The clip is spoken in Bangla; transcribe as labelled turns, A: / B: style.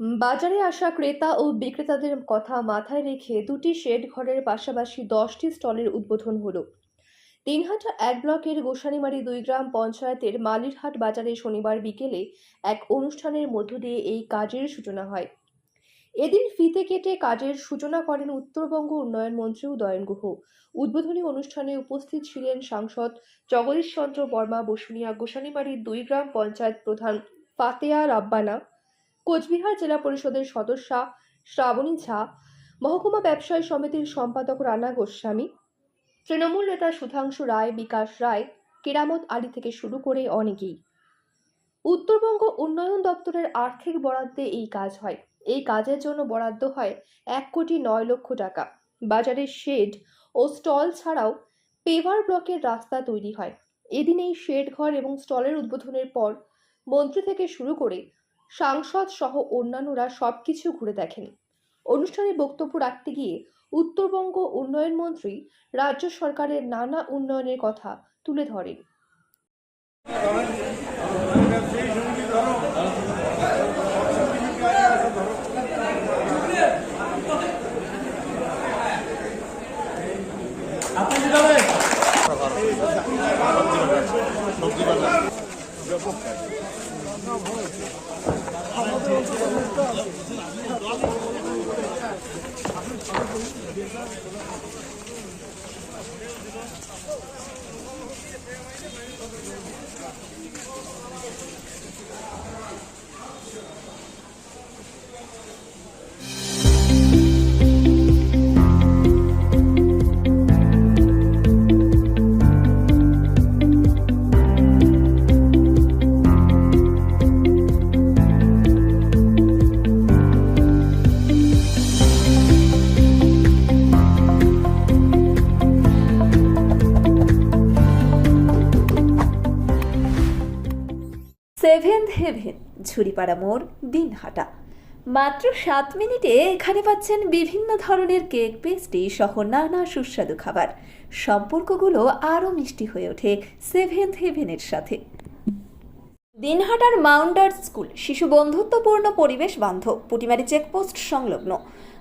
A: বাজারে আসা ক্রেতা ও বিক্রেতাদের কথা মাথায় রেখে দুটি শেড ঘরের পাশাপাশি দশটি স্টলের উদ্বোধন হলো। দিনহাটা এক ব্লকের গোসানিমারি দুই গ্রাম পঞ্চায়েতের মালিরহাট বাজারে শনিবার বিকেলে এক অনুষ্ঠানের মধ্য দিয়ে এই কাজের সূচনা হয়। এদিন ফিতে কেটে কাজের সূচনা করেন উত্তরবঙ্গ উন্নয়ন মন্ত্রী উদয়ন গুহ। উদ্বোধনী অনুষ্ঠানে উপস্থিত ছিলেন সাংসদ জগদীশ চন্দ্র বর্মা, বসুনিয়া গোসানিমারির দুই গ্রাম পঞ্চায়েত প্রধান ফাতেয়া রাব্বানা কোচবিহার জেলা পরিষদের সদস্যা শ্রাবণী ঝা, মহকুমা ব্যবসায়ী সমিতির সম্পাদক রানা গোস্বামী, তৃণমূল নেতা সুধাংশু রায়, বিকাশ রায়, কেরামত আলী থেকে শুরু করে অনেকেই। উত্তরবঙ্গ উন্নয়ন দপ্তরের আর্থিক বরাদ্দে এই কাজ হয়। এই কাজের জন্য বরাদ্দ হয় এক কোটি নয় লক্ষ টাকা। বাজারের শেড ও স্টল ছাড়াও পেভার ব্লকের রাস্তা তৈরি হয়। এদিন এই শেড ঘর এবং স্টলের উদ্বোধনের পর মন্ত্রী থেকে শুরু করে সাংসদ সহ অন্যান্যরা সবকিছু ঘুরে দেখেন। অনুষ্ঠানে বক্তব্য রাখতে গিয়ে উত্তরবঙ্গ উন্নয়ন মন্ত্রী রাজ্য সরকারের নানা উন্নয়নের কথা তুলে ধরেন।
B: সেভেন্থ হেভেন ঝুড়িপাড়া মোড় দিনহাটা মাত্র সাত মিনিটে এখানে পাচ্ছেন বিভিন্ন ধরনের কেক পেস্ট্রি সহ নানা সুস্বাদু খাবার। সম্পর্কগুলো আরও মিষ্টি হয়ে ওঠে সেভেন্থ হেভেনের সাথে। দিনহাটার মাউন্টার স্কুল, শিশু বন্ধুত্বপূর্ণ পরিবেশ বান্ধব, পুটিমারি চেকপোস্ট সংলগ্ন।